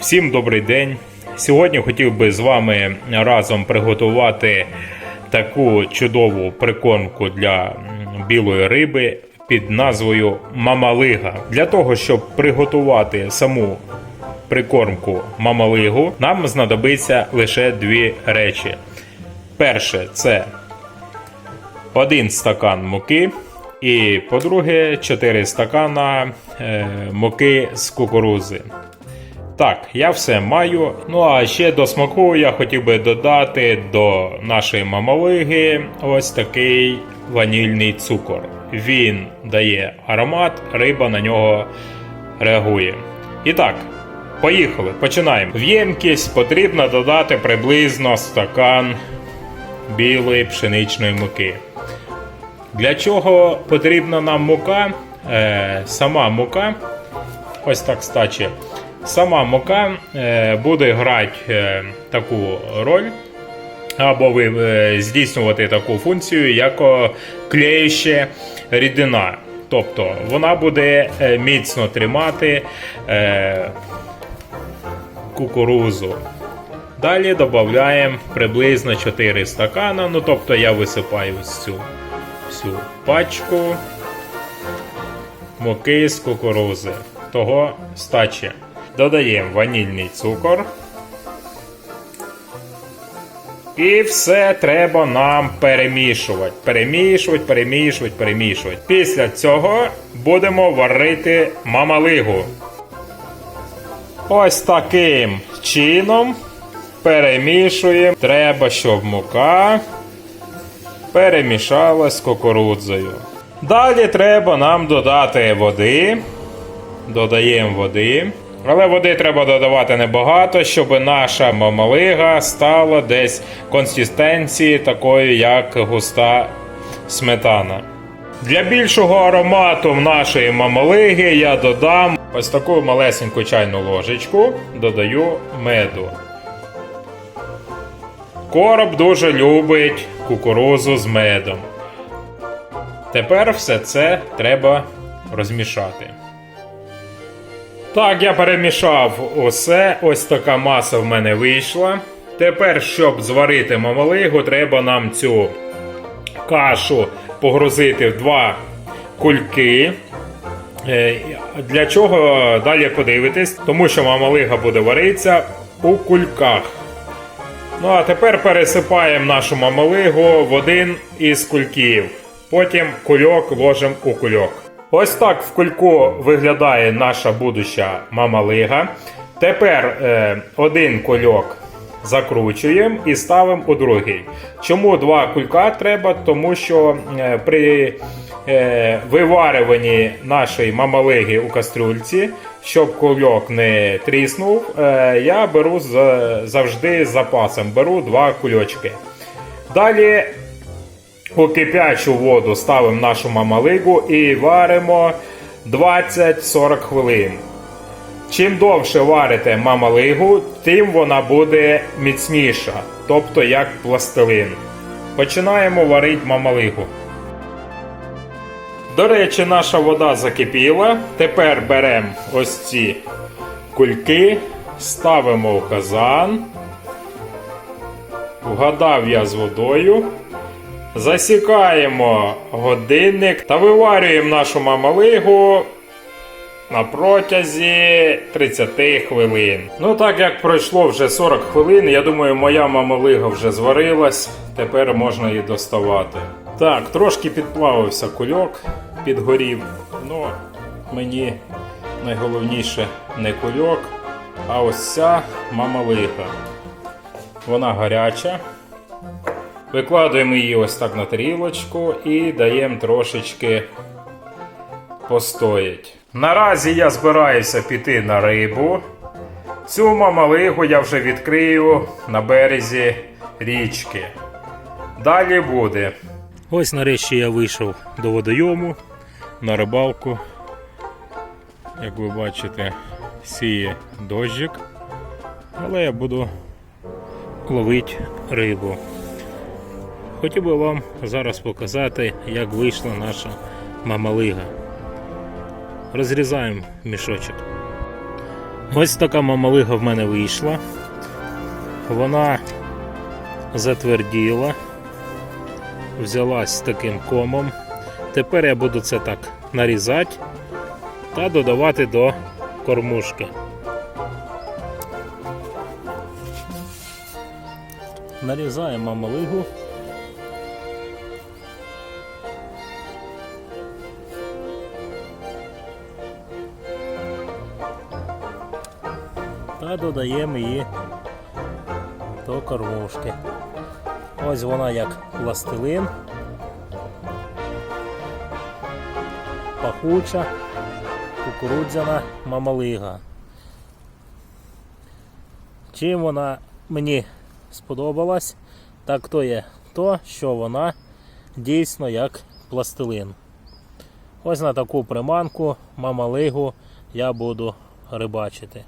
Всім добрий день. Сьогодні хотів би з вами разом приготувати таку чудову прикормку для білої риби під назвою мамалига. Для того, щоб приготувати саму прикормку мамалигу, нам знадобиться лише дві речі. Перше це один стакан муки. І по-друге, 4 стакана е, муки з кукурузи. Так, я все маю. Ну а ще до смаку я хотів би додати до нашої мамалиги ось такий ванільний цукор. Він дає аромат, риба на нього реагує. І так, поїхали, починаємо. В ємкість потрібно додати приблизно стакан білої пшеничної муки. Для чого потрібна нам мука? Е, сама мука, ось так стачі. Сама мука е, буде грати е, таку роль, або е, здійснювати таку функцію, як клеюча рідина. Тобто вона буде міцно тримати кукурузу. Далі додаємо приблизно 4 стакана. Ну тобто я висипаю цю всю пачку муки з кукурузи. Того стачі. Додаємо ванільний цукор. І все треба нам перемішувати. Перемішувати, перемішувати, перемішувати. Після цього будемо варити мамалигу. Ось таким чином перемішуємо. Треба, щоб мука перемішалась з кукурудзою. Далі треба нам додати води. Додаємо води. Але води треба додавати небагато, щоб наша мамалига стала десь консистенції такої, як густа сметана. Для більшого аромату нашої мамалиги я додам ось таку малесеньку чайну ложечку, додаю меду. Короб дуже любить кукурузу з медом. Тепер все це треба розмішати. Так, я перемішав усе. Ось така маса в мене вийшла. Тепер, щоб зварити мамалигу, треба нам цю кашу погрузити в два кульки. Е, Для чого далі подивитись? Тому що мамалига буде варитися у кульках. Ну а тепер пересипаємо нашу мамалигу в один із кульків. Потім кульок ложимо у кульок. Ось так в кульку виглядає наша будуща мамалига. Тепер е, один кульок закручуємо і ставимо у другий. Чому два кулька треба? Тому що е, при е, виварюванні нашої мамалиги у кастрюльці, щоб кульок не тріснув, е, я беру з- завжди з запасом. Беру два кульочки. Далі у кип'ячу воду ставимо нашу мамалигу і варимо 20-40 хвилин. Чим довше варите мамалигу, тим вона буде міцніша, тобто як пластилин. Починаємо варити мамалигу. До речі, наша вода закипіла. Тепер беремо ось ці кульки, ставимо в казан. Вгадав я з водою. Засікаємо годинник та виварюємо нашу мамалигу на протязі 30 хвилин. Ну так як пройшло вже 40 хвилин, я думаю, моя мамалига вже зварилась, тепер можна її доставати. Так, трошки підплавився кульок, підгорів. Ну, мені найголовніше не кульок, а ось ця мамалига. Вона гаряча. Викладуємо її ось так на тарілочку і даємо трошечки постоять. Наразі я збираюся піти на рибу. Цю мамалигу я вже відкрию на березі річки. Далі буде. Ось нарешті я вийшов до водойому на рибалку. Як ви бачите, сіє дощик. Але я буду ловити рибу. Хотів би вам зараз показати, як вийшла наша мамалига. Розрізаємо мішочок. Ось така мамалига в мене вийшла. Вона затверділа, взялась таким комом. Тепер я буду це так нарізати та додавати до кормушки. Нарізаємо мамалигу. Та додаємо її до кормушки. Ось вона як пластилин. Пахуча, кукурудзяна мамалига. Чим вона мені сподобалась, так то є то, що вона дійсно як пластилин. Ось на таку приманку мамалигу я буду рибачити.